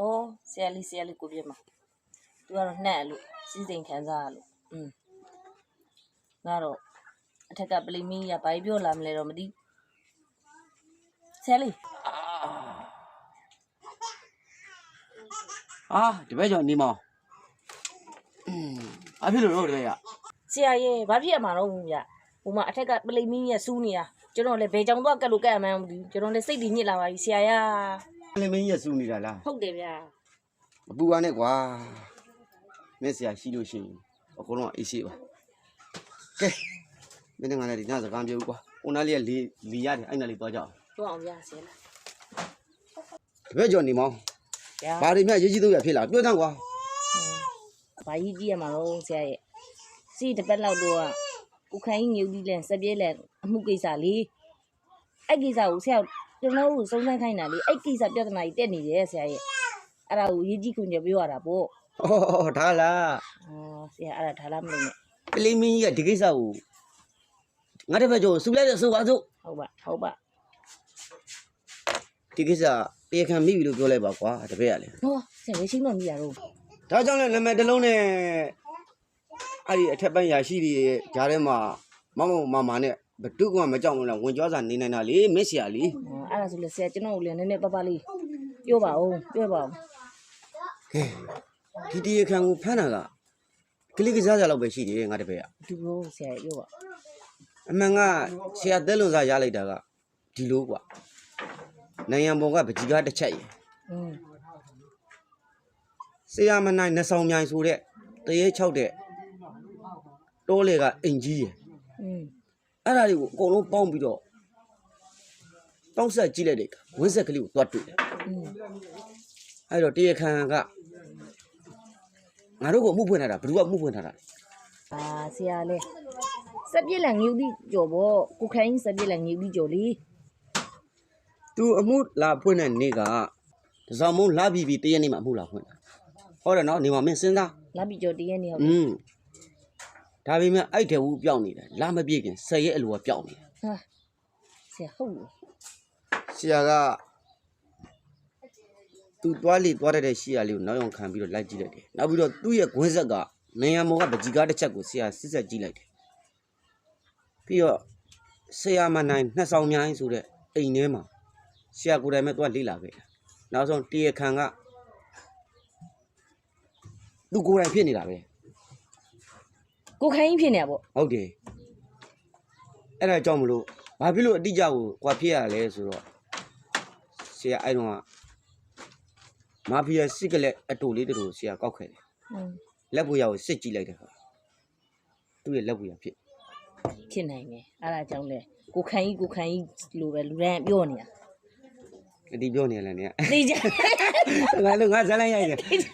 အော်ဆရာလေးဆရာလေးကိုပြမသူကတော့နှက်လို့စီစဉ်ခံစားရလို့อืมငါတော့အထက်ကပလီမီကဘာပြောလာမလဲတော့မသိဆရာလေး အာတပည့်ကျော်နေမောင်อืมဘာဖြစ်လို့တော့တပည့်ရ ဆရာရဲ့ဘာဖြစ်ရမှာတော့ဗျဟိုမှာအထက်ကပလီမီကစူးနေတာကျွန်တော်လည်းဘယ်ကြောင်တော့ကတ်လို့ကတ်အမှန်းမသိဘူးကျွန်တော်လည်းစိတ်တည်ညစ်လာပါပြီဆရာရ လေမင်းကြီးကစူနေတာလားဟုတ်တယ်ဗျာမပူပါနဲ့ကွာမင်းဆရာရှိလို့ရှိရင်အကုန်လုံးအေးရှိပါကဲမင်းငါလည်းဒီညစကားပြောဦးကွာဟိုနားလေးကလီလီရတယ်အဲ့နားလေးသွားကြအောင်တော့အောင်ဗျာဆရာလားတပည့်ကျော်နေမောင်ဗျာဘာတွေမြရေးကြီးတော့ရဖြစ်လာပြောတန်းကွာဘာကြီးကြည့်ရမှာတော့ဆရာရဲ့စီတစ်ပတ်လောက်တော့ကိုခိုင်းညူပြီးလဲစပြဲလဲအမှုကိစ္စလေးအဲ့ကိစ္စကိုဆရာ ကျွန်တော်တို့စုံစမ်းခိုင်းတာလေအဲ့ကိစ္စပြဿနာကြီးတက်နေတယ်ဆရာရဲ့အဲ့ဒါကိုရေးကြည့်ခွင့်ကြပြောရတာပေါ့ဟောဒါလားအော်ဆရာအဲ့ဒါထားလားမလို့နဲ့ပလီမင်းကြီးကဒီကိစ္စကိုငါတပည့်ကျော်စူလိုက်တဲ့ဆိုပါစို့ဟုတ်ပါဟုတ်ပါဒီကိစ္စတရားခံမိပြီလို့ပြောလိုက်ပါကွာတပည့်ရလေဟောဆရာဝေးချင်းတော့မိရတော့ဒါကြောင့်လည်းနာမည်တစ်လုံးနဲ့အဲ့ဒီအထက်ပိုင်းရာရှိတွေရဲ့ဂျားထဲမှာမမမမနဲ့ ဘဒုကမကြောက်ဘူးလားဝင်ကြွားစာနေနိုင်တာလေမင်းဆရာလေအဲ့ဒါဆိုလေဆရာကျွန်တော်ကိုလည်းနည်းနည်းပပလေးပြောပါဦးပြောပါဦးကဲဒီတီခံကိုဖမ်းတာကကလေးကစားကြလောက်ပဲရှိသေးတယ်ငါတပည့်ကဒီလိုဆရာပြောပါအမှန်ကဆရာသက်လွန်စားရလိုက်တာကဒီလိုကွာနိုင်ငံပေါ်ကပကြီးကားတစ်ချက်ရယ်ဆရာမနိုင်နှဆောင်မြိုင်ဆိုတဲ့တရေ၆တဲ့တိုးလေကအင်ကြီးရယ် အဲ့ဒါတွေကိုအကုန်လုံးပေါင်းပြီးတော့ပေါင်းဆက်ကြည့်လိုက်တဲ့အခါဝင်းဆက်ကလေးကိုသွားတွေ့တယ်အဲ့တော့တရားခံကငါတို့ကိုအမှုဖွင့်ထားတာဘယ်သူကအမှုဖွင့်ထားတာလဲအာဆရာလေစက်ပြက်လန်ငြူတိကျော်ပေါ့ကိုခိုင်းစက်ပြက်လန်ငြူတိကျော်လေသူအမှုလာဖွင့်တဲ့နေ့ကတစောင်းမုံလာပြီးပြီးတရက်နေ့မှာအမှုလာဖွင့်တာဟုတ်တယ်နော်နေမှာမင်းစဉ်းစားလာပြီးကျော်တရက်နေ့ဟုတ်อืม ဒါပေမဲ့အဲ့တဲ့ဝူပျောက်နေတယ်လာမပြည့်ခင်ဆယ်ရက်အလိုကပျောက်နေတယ်ဟာဆရာဟုတ်လို့ဆရာကသူသွားလေသွားတတ်တဲ့ရှီယာလေးကိုနောက်ရောက်ခံပြီးတော့လိုက်ကြည့်လိုက်တယ်နောက်ပြီးတော့သူ့ရဲ့ခွင်းဆက်ကနေရမောကပကြီးကားတစ်ချက်ကိုဆရာစစ်ဆက်ကြည့်လိုက်တယ်ပြီးတော့ဆရာမနိုင်နှစ်ဆောင်မြိုင်းဆိုတဲ့အိမ်ထဲမှာဆရာကိုယ်တိုင်ပဲသွားလေ့လာခဲ့တာနောက်ဆုံးတရားခံကသူကိုယ်တိုင်ဖြစ်နေတာပဲ ကိုခိုင်းဖြစ်နေပေါ့ဟုတ်တယ်အဲ့ဒါကြောင့်မလို့ဘာဖြစ်လို့အတိအကျကိုကွာဖြစ်ရလဲဆိုတော့ဆရာအဲ့တော့ကမာဖီးယားစစ်ကလက်အတူလေးတူဆရာကောက်ခဲ့တယ်อืมလက်ပွေရကိုစစ်ကြည့်လိုက်တဲ့ခါသူ့ရဲ့လက်ပွေရဖြစ်ဖြစ်နိုင်တယ်အဲ့ဒါကြောင့်လေကိုခိုင်းကိုခိုင်းလိုပဲလူတိုင်းပြောနေတာအတီးပြောနေရလဲနေသိကြ ငါတို့ငါဇာတ်လိုက်ရိုက်တယ် သိကြ